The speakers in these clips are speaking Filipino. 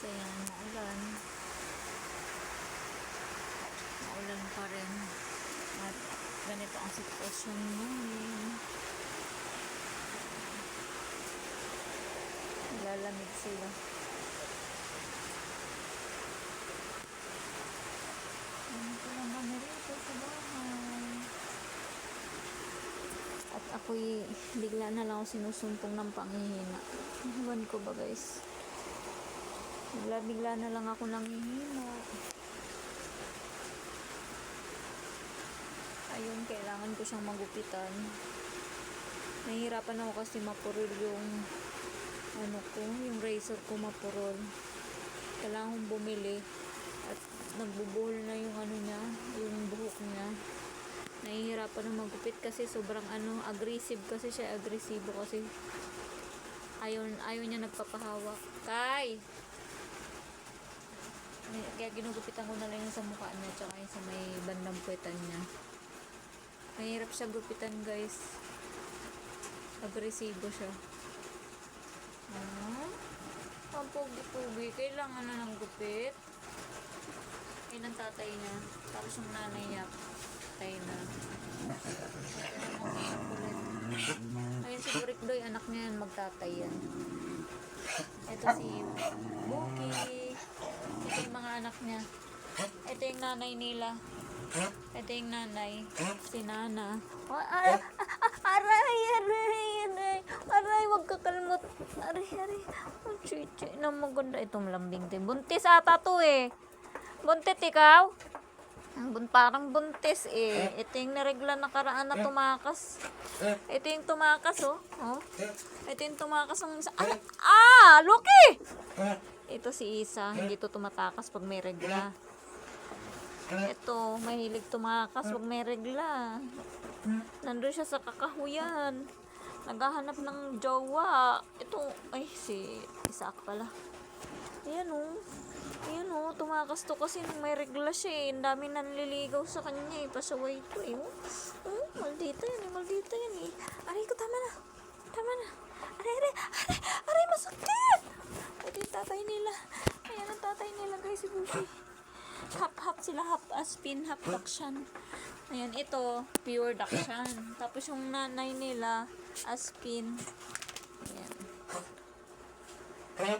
ayan, maulan. Maulan pa rin. At ganito ang sitwasyon ngayon. Lalamig sila. Ganito lang kami rito sa bahay. At ako'y bigla na lang ako sinusumpong ng panghihina. Ewan ko ba guys? Bigla bigla na lang ako nanghihina. Ayun, kailangan ko siyang magupitan. Nahihirapan ako kasi mapurol yung ano ko, yung razor ko mapurol. Kailangan kong bumili at nagbubuhol na yung ano niya, yung buhok niya nahihirapan na magupit kasi sobrang ano, aggressive kasi siya, agresibo kasi ayaw, ayaw niya nagpapahawak. Kay! Kaya ginugupitan ko na lang yung sa mukha niya tsaka yung sa may bandang puwetan niya. Mahirap siya gupitan guys. Agresibo siya. Ah, ang pogi-pogi. Kailangan na ng gupit. Ayun ang tatay niya. Tapos yung nanay niya. Patay na. Ayun si Burik Doy, anak niya yan, magtatay yan. Ito si Buki. Ito yung mga anak niya. Ito yung nanay nila. Ito yung nanay. Si Nana. Ah, ah, ah, Aray, aray, aray. Aray, wag ka kalmot. Aray, aray. Ang chichi na maganda. Itong lambing din. Buntis ata to eh. Buntit ikaw? Bun parang buntis eh. Ito yung naregla nakaraan na tumakas. Ito yung tumakas oh. oh. Ito yung tumakas ng isa. Ay, ah! Lucky! Ito si Isa. Hindi to tumatakas pag may regla. Ito, mahilig tumakas pag may regla. Nandun siya sa kakahuyan. Naghahanap ng jowa. Ito, ay, si Isaac pala. Ayan oh. Ayan oh, tumakas to kasi nung may regla siya eh. Ang dami nanliligaw sa kanya eh. Pasaway to eh. Oh, oh maldita yan eh, maldita yan eh. Aray ko, tama na. Tama na. Aray, aray, aray, aray, masakit! Ito yung tatay nila. Ayan ang tatay nila guys, si Bushi. Hap-hap sila, hap aspin, hap dakshan. Ayan, ito, pure dakshan. Tapos yung nanay nila, aspin. Ayan.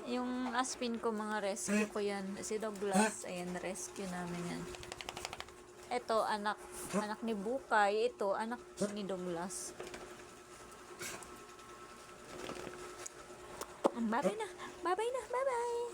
Yung aspin ko, mga rescue ko yan. Si Douglas, ayan, rescue namin yan. Ito, anak, anak ni Bukay. Ito, anak ni Douglas. Ang babi na.